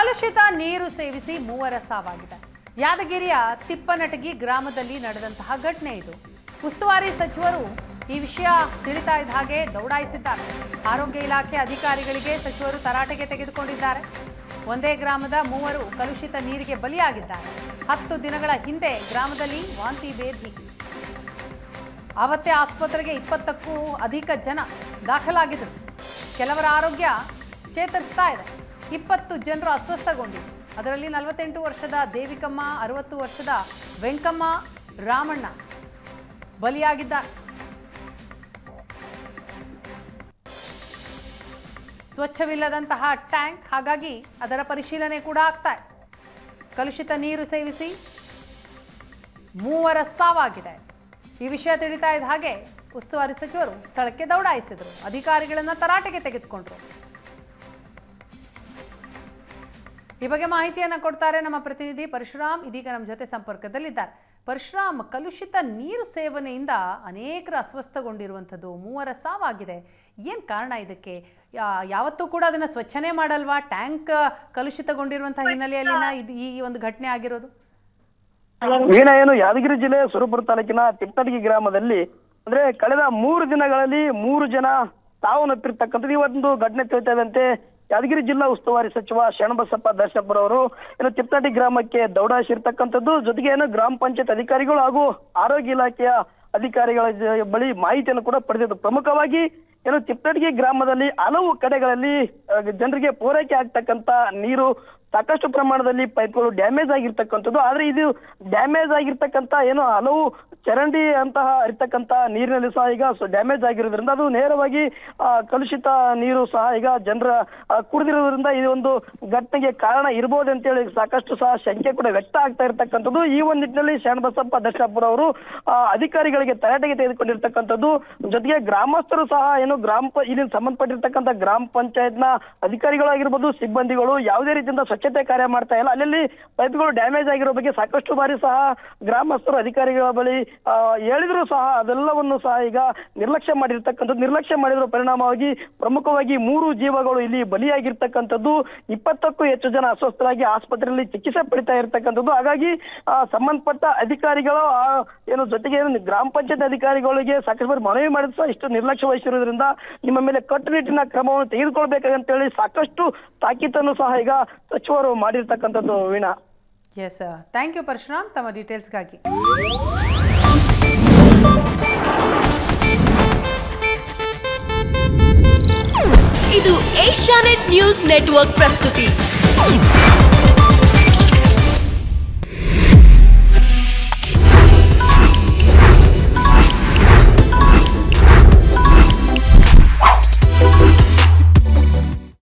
ಕಲುಷಿತ ನೀರು ಸೇವಿಸಿ ಮೂವರ ಸಾವಾಗಿದೆ. ಯಾದಗಿರಿಯ ತಿಪ್ಪನಟಗಿ ಗ್ರಾಮದಲ್ಲಿ ನಡೆದಂತಹ ಘಟನೆ ಇದು. ಉಸ್ತುವಾರಿ ಸಚಿವರು ಈ ವಿಷಯ ತಿಳಿತಾ ಇದ್ದ ಹಾಗೆ ದೌಡಾಯಿಸಿದ್ದಾರೆ. ಆರೋಗ್ಯ ಇಲಾಖೆ ಅಧಿಕಾರಿಗಳಿಗೆ ಸಚಿವರು ತರಾಟೆಗೆ ತೆಗೆದುಕೊಂಡಿದ್ದಾರೆ. ಒಂದೇ ಗ್ರಾಮದ ಮೂವರು ಕಲುಷಿತ ನೀರಿಗೆ ಬಲಿಯಾಗಿದ್ದಾರೆ. ಹತ್ತು ದಿನಗಳ ಹಿಂದೆ ಗ್ರಾಮದಲ್ಲಿ ವಾಂತಿ ಭೇದಿ ಆವತ್ತೇ ಆಸ್ಪತ್ರೆಗೆ ಇಪ್ಪತ್ತಕ್ಕೂ ಅಧಿಕ ಜನ ದಾಖಲಾಗಿದ್ದರು ಕೆಲವರ ಆರೋಗ್ಯ ಚೇತರಿಸ್ತಾ ಇದೆ. ಇಪ್ಪತ್ತು ಜನರು ಅಸ್ವಸ್ಥಗೊಂಡಿದ್ರು ಅದರಲ್ಲಿ ನಲವತ್ತೆಂಟು ವರ್ಷದ ದೇವಿಕಮ್ಮ, ಅರವತ್ತು ವರ್ಷದ ವೆಂಕಮ್ಮ, ರಾಮಣ್ಣ ಬಲಿಯಾಗಿದ್ದಾರೆ. ಸ್ವಚ್ಛವಿಲ್ಲದಂತಹ ಟ್ಯಾಂಕ್, ಹಾಗಾಗಿ ಅದರ ಪರಿಶೀಲನೆ ಕೂಡ ಆಗ್ತಾ ಇದೆ. ಕಲುಷಿತ ನೀರು ಸೇವಿಸಿ ಮೂವರ ಸಾವಾಗಿದೆ. ಈ ವಿಷಯ ತಿಳಿತಾ ಇದ್ದ ಹಾಗೆ ಉಸ್ತುವಾರಿ ಸಚಿವರು ಸ್ಥಳಕ್ಕೆ ದೌಡಾಯಿಸಿದರು. ಅಧಿಕಾರಿಗಳನ್ನು ತರಾಟೆಗೆ ತೆಗೆದುಕೊಂಡ್ರು. ಈ ಬಗ್ಗೆ ಮಾಹಿತಿಯನ್ನು ಕೊಡ್ತಾರೆ ನಮ್ಮ ಪ್ರತಿನಿಧಿ ಪರಶುರಾಮ್. ಇದೀಗ ನಮ್ಮ ಜೊತೆ ಸಂಪರ್ಕದಲ್ಲಿದ್ದಾರೆ. ಪರಶುರಾಮ್ ಕಲುಷಿತ ನೀರು ಸೇವನೆಯಿಂದ ಅನೇಕರು ಅಸ್ವಸ್ಥಗೊಂಡಿರುವಂಥದ್ದು ಮೂವರ ಸಾವಾಗಿದೆ. ಏನು ಕಾರಣ ಇದಕ್ಕೆ? ಯಾವತ್ತೂ ಕೂಡ ಅದನ್ನ ಸ್ವಚ್ಛನೆ ಮಾಡಲ್ವಾ? ಟ್ಯಾಂಕ್ ಕಲುಷಿತಗೊಂಡಿರುವಂತಹ ಹಿನ್ನೆಲೆಯಲ್ಲಿನ ಇದು ಈ ಒಂದು ಘಟನೆ ಆಗಿರೋದು? ವೀಣಾ ಏನು ಯಾದಗಿರಿ ಜಿಲ್ಲೆ ಸುರಪುರ ತಾಲೂಕಿನ ತಿಪ್ಪಟಗಿ ಗ್ರಾಮದಲ್ಲಿ ಅಂದ್ರೆ ಕಳೆದ ಮೂರು ದಿನಗಳಲ್ಲಿ ಮೂರು ಜನ ಸಾವನ್ನಪ್ಪಿರ್ತಕ್ಕಂಥದ್ದು ಈ ಒಂದು ಘಟನೆ ತಿಳಿತಾ ಇದ್ದಂತೆ ಯಾದಗಿರಿ ಜಿಲ್ಲಾ ಉಸ್ತುವಾರಿ ಸಚಿವ ಶರಣಬಸಪ್ಪ ದರ್ಶಪುರ ಅವರು ಏನು ತಿಪ್ಪಟಗಿ ಗ್ರಾಮಕ್ಕೆ ದೌಡಾಯಿಸಿರ್ತಕ್ಕಂಥದ್ದು. ಜೊತೆಗೆ ಏನು ಗ್ರಾಮ ಪಂಚಾಯತ್ ಅಧಿಕಾರಿಗಳು ಹಾಗೂ ಆರೋಗ್ಯ ಇಲಾಖೆಯ ಅಧಿಕಾರಿಗಳ ಬಳಿ ಮಾಹಿತಿಯನ್ನು ಕೂಡ ಪಡೆದಿದ್ದು. ಪ್ರಮುಖವಾಗಿ ಏನು ತಿಪ್ಪಟಗಿ ಗ್ರಾಮದಲ್ಲಿ ಹಲವು ಕಡೆಗಳಲ್ಲಿ ಜನರಿಗೆ ಪೂರೈಕೆ ಆಗ್ತಕ್ಕಂತ ನೀರು ಸಾಕಷ್ಟು ಪ್ರಮಾಣದಲ್ಲಿ ಪೈಪ್ಗಳು ಡ್ಯಾಮೇಜ್ ಆಗಿರ್ತಕ್ಕಂಥದ್ದು. ಆದ್ರೆ ಇದು ಡ್ಯಾಮೇಜ್ ಆಗಿರ್ತಕ್ಕಂತ ಏನು ಹಲವು ಚರಂಡಿ ಅಂತಹ ಇರ್ತಕ್ಕಂತ ನೀರಿನಲ್ಲಿ ಸಹ ಈಗ ಡ್ಯಾಮೇಜ್ ಆಗಿರೋದ್ರಿಂದ ಅದು ನೇರವಾಗಿ ಕಲುಷಿತ ನೀರು ಸಹ ಈಗ ಜನರ ಕುಡಿದಿರೋದ್ರಿಂದ ಈ ಒಂದು ಘಟನೆಗೆ ಕಾರಣ ಇರ್ಬೋದು ಅಂತೇಳಿ ಸಾಕಷ್ಟು ಸಹ ಶಂಕೆ ಕೂಡ ವ್ಯಕ್ತ ಆಗ್ತಾ ಇರ್ತಕ್ಕಂಥದ್ದು. ಈ ಒಂದು ನಿಟ್ಟಿನಲ್ಲಿ ಶರಣಬಸಪ್ಪ ದರ್ಶಾಪುರ ಅವರು ಅಧಿಕಾರಿಗಳಿಗೆ ತರಾಟೆಗೆ ತೆಗೆದುಕೊಂಡಿರ್ತಕ್ಕಂಥದ್ದು. ಜೊತೆಗೆ ಗ್ರಾಮಸ್ಥರು ಸಹ ಏನು ಗ್ರಾಮ ಇಲ್ಲಿ ಸಂಬಂಧಪಟ್ಟಿರ್ತಕ್ಕಂಥ ಗ್ರಾಮ ಪಂಚಾಯತ್ನ ಅಧಿಕಾರಿಗಳಾಗಿರ್ಬೋದು, ಸಿಬ್ಬಂದಿಗಳು ಯಾವುದೇ ರೀತಿಯಿಂದ ಸ್ವಚ್ಛತೆ ಕಾರ್ಯ ಮಾಡ್ತಾ ಇಲ್ಲ. ಅಲ್ಲಲ್ಲಿ ಪೈಪ್ಗಳು ಡ್ಯಾಮೇಜ್ ಆಗಿರೋ ಬಗ್ಗೆ ಸಾಕಷ್ಟು ಬಾರಿ ಸಹ ಗ್ರಾಮಸ್ಥರು, ಅಧಿಕಾರಿಗಳ ಬಳಿ ಹೇಳಿದ್ರು ಸಹ. ಅದೆಲ್ಲವನ್ನು ಸಹ ಈಗ ನಿರ್ಲಕ್ಷ್ಯ ಮಾಡಿರ್ತಕ್ಕಂಥದ್ದು. ನಿರ್ಲಕ್ಷ್ಯ ಮಾಡಿರೋ ಪರಿಣಾಮವಾಗಿ ಪ್ರಮುಖವಾಗಿ ಮೂರು ಜೀವಗಳು ಇಲ್ಲಿ ಬಲಿಯಾಗಿರ್ತಕ್ಕಂಥದ್ದು. ಇಪ್ಪತ್ತಕ್ಕೂ ಹೆಚ್ಚು ಜನ ಅಸ್ವಸ್ಥರಾಗಿ ಆಸ್ಪತ್ರೆಯಲ್ಲಿ ಚಿಕಿತ್ಸೆ ಪಡಿತಾ ಇರ್ತಕ್ಕಂಥದ್ದು. ಹಾಗಾಗಿ ಸಂಬಂಧಪಟ್ಟ ಅಧಿಕಾರಿಗಳು ಏನು ಜೊತೆಗೆ ಗ್ರಾಮ ಪಂಚಾಯತ್ ಅಧಿಕಾರಿಗಳಿಗೆ ಸಾಕಷ್ಟು ಬಾರಿ ಮನವಿ ಮಾಡಿದ್ರು ಸಹ. ಇಷ್ಟು ನಿರ್ಲಕ್ಷ್ಯ ವಹಿಸಿರುವುದರಿಂದ ನಿಮ್ಮ ಮೇಲೆ ಕಟ್ಟುನಿಟ್ಟಿನ ಕ್ರಮವನ್ನು ತೆಗೆದುಕೊಳ್ಬೇಕಂತೇಳಿ ಸಾಕಷ್ಟು ತಾಕೀತನ್ನು ಸಹ ಈಗ ಸಚಿವರು ಮಾಡಿರ್ತಕ್ಕಂಥದ್ದು Veena. Yes thank you Parashuram ತಮ್ಮ ಡೀಟೇಲ್ಸ್ಗಾಗಿ ಇದು ಏಷ್ಯಾನೆಟ್ ನ್ಯೂಸ್ ನೆಟ್ವರ್ಕ್ ಪ್ರಸ್ತುತಿ.